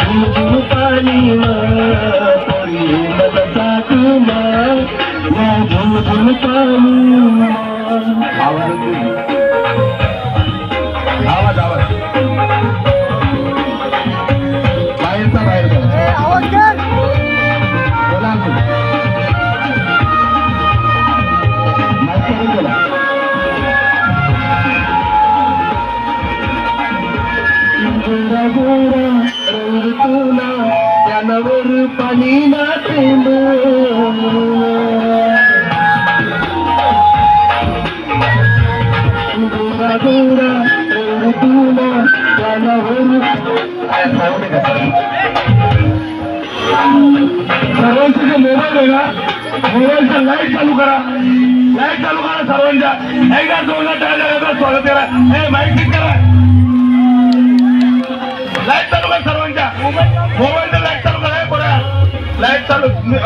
झुमझुम पाणी पोरी मनसा तुमा या झुमझुम पाणी आवाज येतोय. आवाज आवाज बाहेरचा बाहेरचा बोला अजून. माईक करून बोला गोरा गोरा रंग तुला त्यानावर पाणी नाचेल गोरा गोरा रंग तुला त्यानावर काय साऊंड आहे का सर्वांचे जे मोबाईल आहे ना मोबाईलचा लाईट चालू करा लाईट चालू करा सर्वांच्या एकदा जोरदार टाळ्या वाजवा, स्वागत करा हे माईक ठीक करा चालू नि-